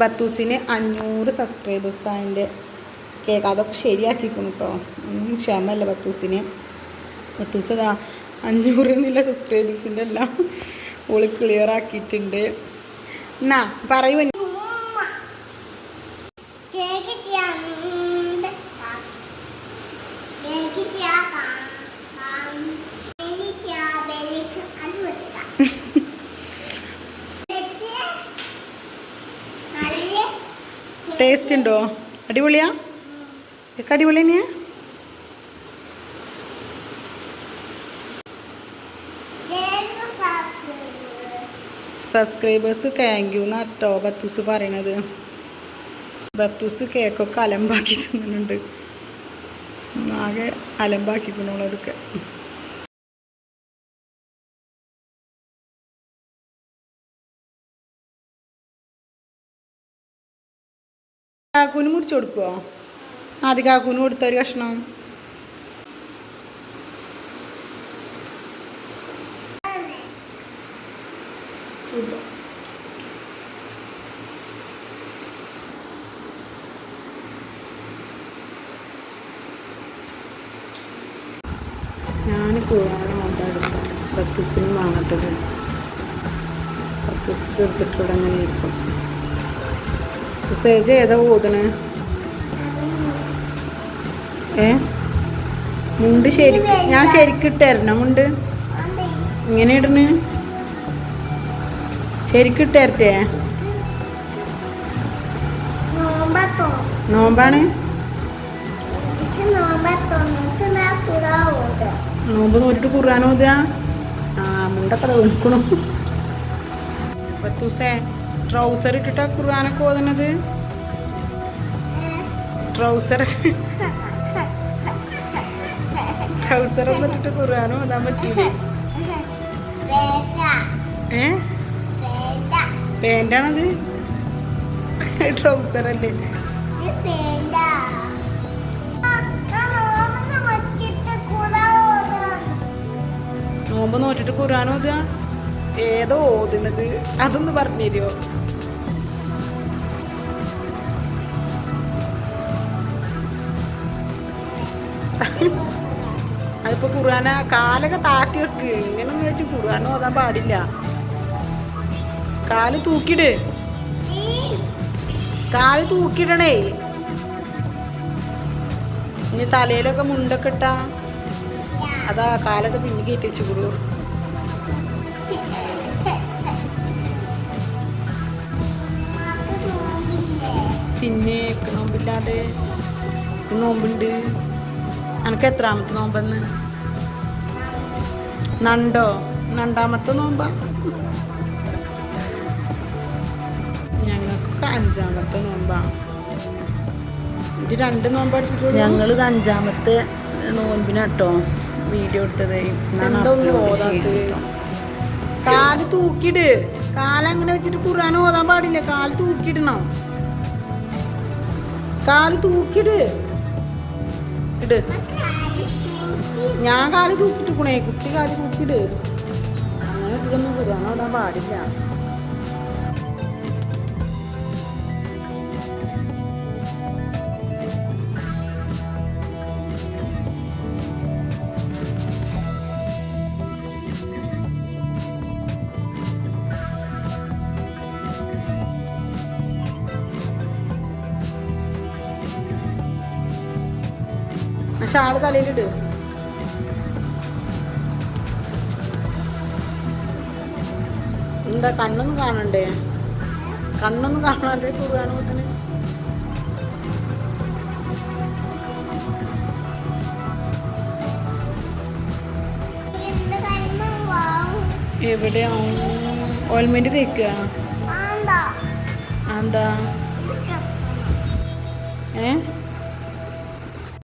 ബത്തൂസിന് അഞ്ഞൂറ് സബ്സ്ക്രൈബേഴ്സ് അതിന്റെ കേക്ക്. അതൊക്കെ ശരിയാക്കിക്കണം കേട്ടോ ഒന്നും ക്ഷമല്ല ബത്തൂസിന്. ബത്തൂസ് അതാ അഞ്ഞൂറ് എന്നില്ല സബ്സ്ക്രൈബേഴ്സിന്റെ എല്ലാം ഓൾ ക്ലിയർ ആക്കിയിട്ടുണ്ട്. എന്നാ പറയൂ ടേസ്റ്റ് ഉണ്ടോ? അടിപൊളിയാ? ഒക്കെ അടിപൊളി തന്നെയാ? സബ്സ്ക്രൈബേഴ്സ് താങ്ക് യു എന്നാട്ടോ ബത്തൂസ് പറയണത്. ബത്തൂസ് കേക്കൊക്കെ അലമ്പാക്കി തിന്നുന്നുണ്ട്. ആകെ അലമ്പാക്കിക്കണോളൂ അതൊക്കെ. കാക്കൂന് മുറിച്ച് കൊടുക്കുവോ? ആദ്യം കാക്കൂന് കൊടുത്ത ഒരു കഷ്ണം. ഞാൻ ബത്തൂസിന് വാങ്ങട്ടത് ബത്തൂസ് തീർത്തിട്ടുടങ്ങനെ ഇരിക്കും. സേജ് ഏതാ ഓതണേ? ഏ? മുണ്ട് ശരി ഞാൻ ശരിക്കിട്ടായിരുന്നു മുണ്ട്? ഇങ്ങനെ ഇടണ്? ശരിക്കും ഇട്ടേരട്ടെ? നോമ്പാണ്? നോമ്പ് നോറ്റിട്ട് കുറാനോ ആ മുണ്ടൊക്കെ തോന്നിക്കണു പത്തൂസേ ട്രൗസർ ഇട്ടിട്ടാ ഖുർആാനൊക്കെ ഓതുന്നത്? ട്രൗസർ ട്രൗസർ ഒന്നും ഇട്ടിട്ട് ഖുർആൻ ഓതാൻ പറ്റിയില്ല ഏ? പേന്റാണത് ട്രൗസർ അല്ലേ? നോമ്പ് നോറ്റിട്ട് ഖുർആൻ ഓതുക ഏതോ ഓതുന്നത് അതൊന്ന് പറഞ്ഞു തരുമോ? അതിപ്പോ ഖുർആന കാലൊക്കെ താത്തി വെക്ക്. ഇങ്ങനൊന്നും വെച്ച് ഖുർആൻ ഓതാൻ പാടില്ല. കാൽ തൂക്കിട്. കാൽ തൂക്കിടണേ. ഇനി തലയിലൊക്കെ മുണ്ടൊക്കെ ഇട്ടാ. അതാ കാലൊക്കെ പിന്നെ കയറ്റി വെച്ചു കൊടുക്കൂ പിന്നെ നോമ്പില്ലാതെ നോമ്പുണ്ട്. അനക്ക് എത്രാമത്തെ നോമ്പെന്ന്? നണ്ടോ? നണ്ടാമത്തെ നോമ്പ? ഞങ്ങൾക്ക് അഞ്ചാമത്തെ നോമ്പാ. ഇത് രണ്ട് നോമ്പ് അടിച്ചിട്ട് ഞങ്ങൾ അഞ്ചാമത്തെ നോമ്പിനാട്ടോ. വീഡിയോ എടുത്തത്. നണ്ടോ ഓരോ? കാൽ തൂക്കിട് കാലങ്ങനെ വെച്ചിട്ട് ഖുർആൻ ഓതാൻ പാടില്ല. കാൽ തൂക്കിടണം കാൽ തൂക്കിട് ഇട്. ഞാൻ കാൽ തൂക്കിട്ടിക്കണേ കുട്ടി കാൽ തൂക്കിട് അങ്ങനെ ഇട്ടൊന്നും ഖുർആൻ ഓതാൻ പാടില്ല. പക്ഷെ തലയിലിട്ട് തലയിലിട്. എന്താ കണ്ണൊന്നും കാണണ്ടേ? കണ്ണൊന്നും കാണാണ്ടേ ഖുർആാനോത്തിന് എവിടെയാവും ഓയിൽമെന്റ് തേക്കുക എന്താ ഏ?